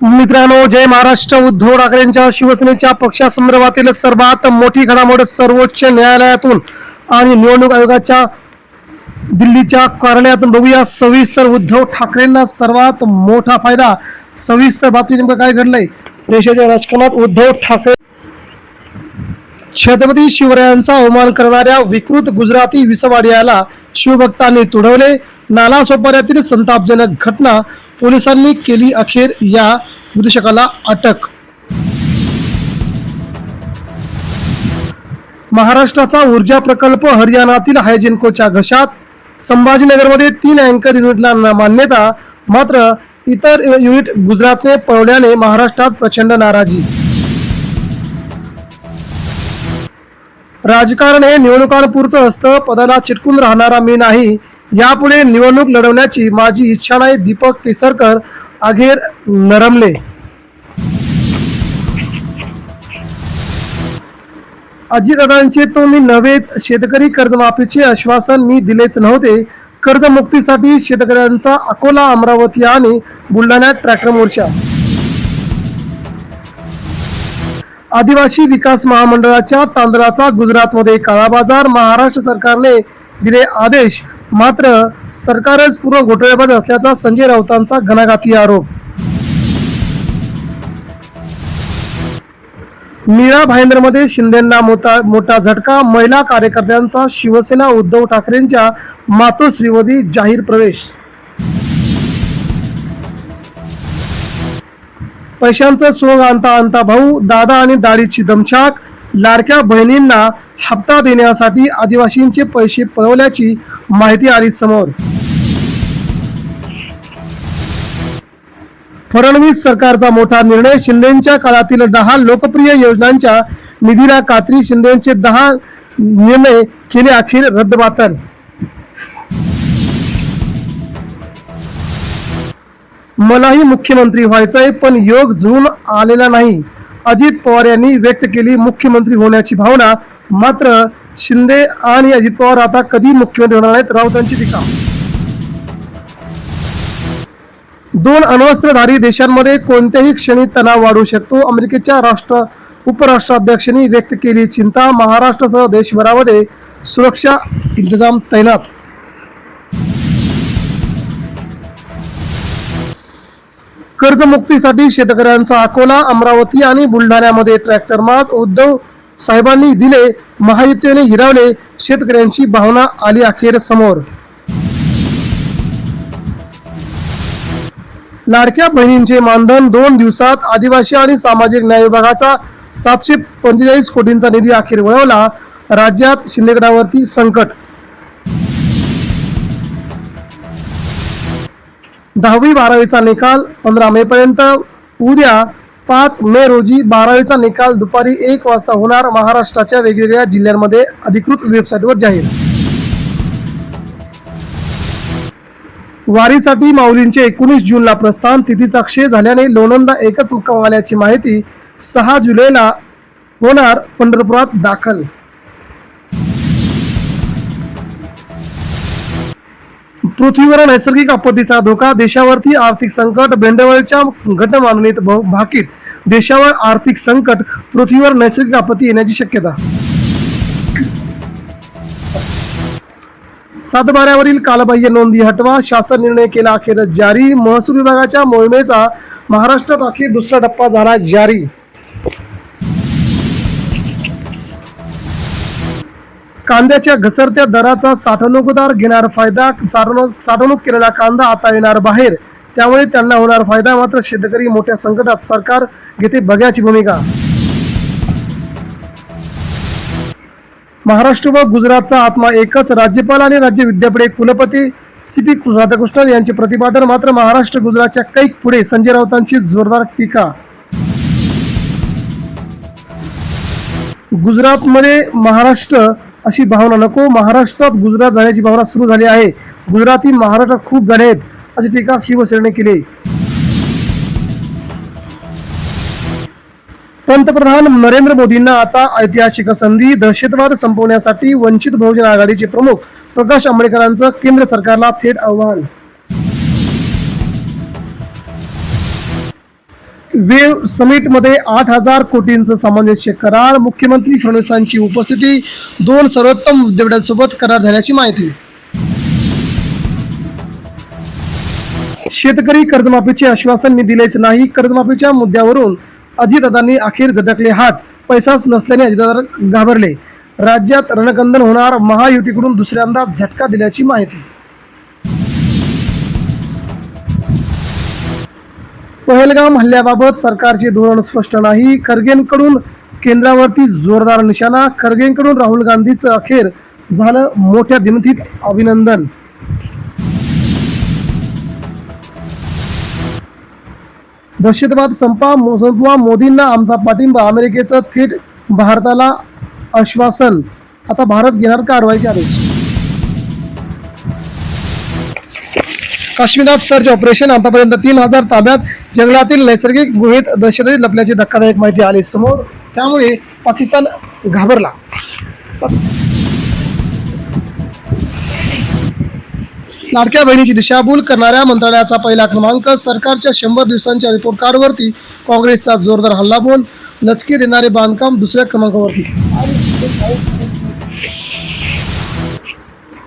मित्रांनो जय महाराष्ट्र. उद्धव ठाकरेंच्या शिवसेनेच्या पक्षासंदर्भातील सर्वात मोठी घडामोड सर्वोच्च न्यायालयातून आणि निवडणूक आयोगाच्या दिल्लीच्या कार्यालयातून बघूया. सविस्तर उद्धव ठाकरेंना सर्वात मोठा फायदा. सविस्तर बातमी नेमकं काय घडलंय? देशाच्या राजकारणात उद्धव ठाकरे छत्रपती शिवरायांचा अवमान करणाऱ्या विकृत गुजराती विसवाडियाला शिवभक्तांनी तुडवले. नालासोपाऱ्यातील संतापजनक घटना पोलिसांनी केली अखेर या विदूषकाला अटक. महाराष्ट्राचा ऊर्जा प्रकल्प हरियाणातील हायजेनकोच्या घशात संभाजीनगरमध्ये तीन अँकर युनिटला मान्यता मात्र इतर युनिट गुजरातने पळवल्याने महाराष्ट्रात प्रचंड नाराजी. राजकारण हे निवडणुकांपुरतं असतं पदाला चिटकून राहणारा मी नाही यापुढे निवडणूक लढवण्याची माझी इच्छा नाही. दीपक केसरकर अखेर नरमले. अजितदादांचे तो मी नव्हेच. शेतकरी कर्जमाफीचे आश्वासन मी दिलेच नव्हते. कर्जमुक्तीसाठी शेतकऱ्यांचा अकोला अमरावती आणि बुलढाण्यात ट्रॅक्टर मोर्चा. आदिवासी विकास महामंडळाच्या तांदळाचा गुजरातमध्ये काळा बाजार. महाराष्ट्र सरकारने दिले आदेश. मात्र सरकारच पूर्ण घोटाळेबाज असल्याचा संजय राऊतांचा घणाघाती आरोप. निळा भाईंदरमध्ये शिंदेंना मोठा मोठा झटका महिला कार्यकर्त्यांचा शिवसेना उद्धव ठाकरेंच्या मातोश्रीवधी जाहीर प्रवेश. पैशांचं सोंग आणता आणता भाऊ दादा आणि दाढीची दमछाक लाडक्या बहिणींना हप्ता देण्यासाठी आदिवासींचे पैसे पळवल्याची माहिती आली समोर. फडणवीस सरकारचा मोठा निर्णय शिंदेच्या काळातील दहा लोकप्रिय योजनांच्या निधीला कात्री शिंदेचे दहा निर्णय केले अखेर रद्दबातल. मलाही मुख्यमंत्री व्हायचंय पण योग जुळून आलेला नाही. अजित पवार यांनी व्यक्त केली मुख्यमंत्री होण्याची भावना मात्र शिंदे आणि अजित पवार आता कधी मुख्यमंत्री होणार आहेत? राऊतांची टीका. दोन अण्वस्त्रधारी देशांमध्ये कोणत्याही क्षणी तणाव वाढू शकतो. अमेरिकेच्या राष्ट्र उपराष्ट्राध्यक्षांनी व्यक्त केली चिंता. महाराष्ट्रासह देशभरामध्ये सुरक्षा इंतजाम तैनात. कर्जमुक्तीसाठी शेतकऱ्यांचा अकोला अमरावती आणि बुलढाण्यामध्ये ट्रॅक्टर माज उद्धव साहेबांनी दिले महायुतीने हिरावले शेतकऱ्यांची भावना आली अखेर समोर. लाडक्या बहिणींचे मानधन दोन दिवसात आदिवासी आणि सामाजिक न्याय विभागाचा सातशे पंचेचाळीस कोटींचा निधी अखेर वळवला राज्यात शिंदेगडावरती संकट. दहावी बारावीचा निकाल पंधरा मे पर्यंत उद्या पाच मे रोजी बारावीचा निकाल दुपारी एक वाजता होणार महाराष्ट्राच्या वेगवेगळ्या जिल्ह्यांमध्ये अधिकृत वेबसाईटवर जाहीर. वारीसाठी माऊलींचे एकोणीस जूनला प्रस्थान तिथीचा क्षय झाल्याने लोणंदा एकच मुक्काम आल्याची माहिती सहा जुलैला होणार पंढरपुरात दाखल. पृथ्वीवर नैसर्गिक आपत्तीचा धोका देशावरती आर्थिक संकट भेंडवळच्या घटमानणीत भाकीत. देशावर आर्थिक संकट पृथ्वीवर नैसर्गिक आपत्ती येण्याची शक्यता. सातबाऱ्यावरील कालबाह्य नोंदी हटवा शासन निर्णय केला अखेर जारी. महसूल विभागाच्या मोहिमेचा महाराष्ट्रात अखेर दुसरा टप्पा झाला जारी. कांद्याच्या घसरत्या दराचा साठवणूकदार घेणार फायदा साठवणूक साठवणूक केलेला कांदा आता येणार बाहेर. त्यामुळे त्यांना होणार फायदा. मात्र शेतकरी मोठ्या संकटात सरकार घेते बघ्याची भूमिका. महाराष्ट्र व गुजरातचा आत्मा एकच. राज्यपाल आणि राज्य विद्यापीठ कुलपती सी पी राधाकृष्णन यांचे प्रतिपादन मात्र महाराष्ट्र गुजरातच्या कैक पुढे. संजय राऊतांची जोरदार टीका. गुजरातमध्ये महाराष्ट्र अशी भावना नको. महाराष्ट्रात गुजरात जाण्याची भावना सुरू झाली आहे. गुजराती महाराष्ट्रात खूप झाले आहेत. अशी टीका शिवसेनेने केली. पंतप्रधान नरेंद्र मोदींना आता ऐतिहासिक संधी दहशतवाद संपवण्यासाठी वंचित बहुजन आघाडीचे प्रमुख प्रकाश आंबेडकरांचं केंद्र सरकारला थेट आव्हान. वेव समिटमध्ये आठ हजार कोटींचं सामंजस्य करार मुख्यमंत्री फडणवीसांची उपस्थिती दोन सर्वोत्तम उद्योगांसोबत करार झाल्याची माहिती. शेतकरी कर्जमाफीचे आश्वासन मी दिलेच नाही. कर्जमाफीच्या मुद्द्यावरून अजितदादांनी अखेर झटकले हात. पैसाच नसल्याने अजितदादा घाबरले. राज्यात रणकंदन होणार महायुतीकडून दुसऱ्यांदा झटका दिल्याची माहिती. पहलगाम हल्ल्याबाबत सरकारचे धोरण स्पष्ट नाही. खरगेंकडून केंद्रावरती जोरदार निशाणा. खरगेंकडून राहुल गांधीचं अखेर झालं मोठ्या दिनतीत अभिनंदन. दहशतवाद संपा संपवा मोदींना आमचा पाठिंबा अमेरिकेचं थेट भारताला आश्वासन. आता भारत घेणार कारवाईचे आदेश. काश्मीरात सर्च ऑपरेशन आतापर्यंत तीन हजार ताब्यात जंगलातील नैसर्गिक गुहेत दहशतवादी लपल्याची धक्कादायक माहिती आली समोर. त्यामुळे पाकिस्तान घाबरला. लाडक्या बहिणीची दिशाभूल करणाऱ्या मंत्रालयाचा पहिला क्रमांक सरकारच्या शंभर दिवसांच्या रिपोर्ट कार्डवरती काँग्रेसचा जोरदार हल्लाबोल लचकी देणारे बांधकाम दुसऱ्या क्रमांकावरती.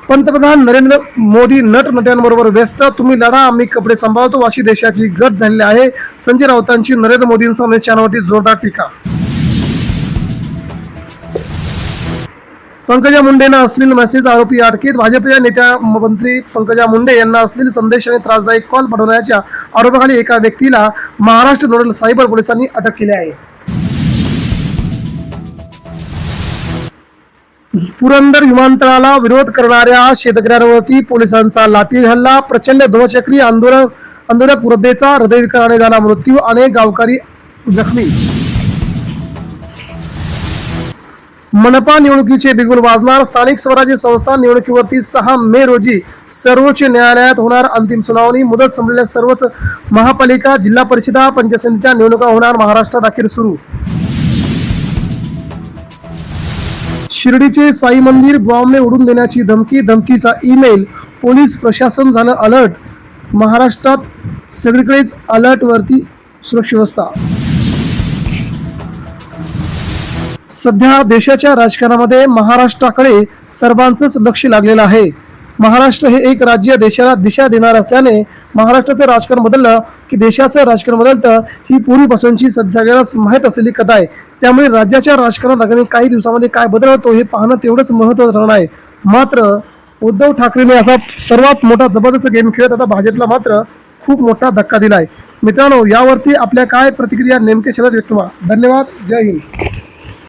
पंतप्रधान नरेंद्र मोदी नट नट्यांबरोबर व्यस्त. तुम्ही लढा आम्ही कपडे सांभाळतो. अशी देशाची गत झालेली आहे. संजय राऊतांची नरेंद्र मोदींसह अमित जोरदार टीका. पंकजा मुंडेंना असलेला मेसेज आरोपी अटकेत भाजपच्या नेत्या मंत्री पंकजा मुंडे यांना असलेले संदेश आणि त्रासदायक कॉल पाठवण्याच्या आरोपाखाली एका व्यक्तीला महाराष्ट्र नोडल सायबर पोलिसांनी अटक केली आहे. पुरंदर विमानतळाला विरोध करणाऱ्या शेतकऱ्यांवरती पोलिसांचा लाठी हल्ला प्रचंड ध्वचक्री आंदोलन आंदोलक वृद्धेचा हृदयविकाराने झाला मृत्यू अनेक गावकरी जखमी. मनपा निवडणुकीचे बिगुल वाजणार. स्थानिक स्वराज्य संस्था निवडणुकीवरती सहा मे रोजी सर्वोच्च न्यायालयात होणार अंतिम सुनावणी. मुदत संपलेल्या सर्वच महापालिका जिल्हा परिषदा पंचायत समितीच्या निवडणुका होणार. महाराष्ट्रात अखेर सुरू. शिर्डीचे साई मंदिर बॉम्बने उडून देण्याची धमकी धमकीचा ईमेल पोलीस प्रशासन झालं अलर्ट. महाराष्ट्रात सगळीकडेच अलर्टवरती सुरक्षवस्था सुरक्षा सध्या देशाच्या राजकारणामध्ये महाराष्ट्राकडे सर्वांचंच लक्ष लागलेलं आहे. महाराष्ट्र हे एक राज्य देशाला दिशा देणार असल्याने महाराष्ट्राचं राजकारण बदललं की देशाचं राजकारण बदलतं ही पूर्वीपासूनची सगळ्यालाच माहीत असलेली कथा आहे. त्यामुळे राज्याच्या राजकारणात आगामी काही दिवसामध्ये काय बदल होतो हे पाहणं तेवढंच महत्त्वाचं राहणार आहे. मात्र उद्धव ठाकरेने असा सर्वात मोठा जबरदस्त गेम खेळत आता भाजपला मात्र खूप मोठा धक्का दिला आहे मित्रांनो यावरती आपल्या काय प्रतिक्रिया नेमके शब्दात व्यक्त व्हा. धन्यवाद. जय हिंद.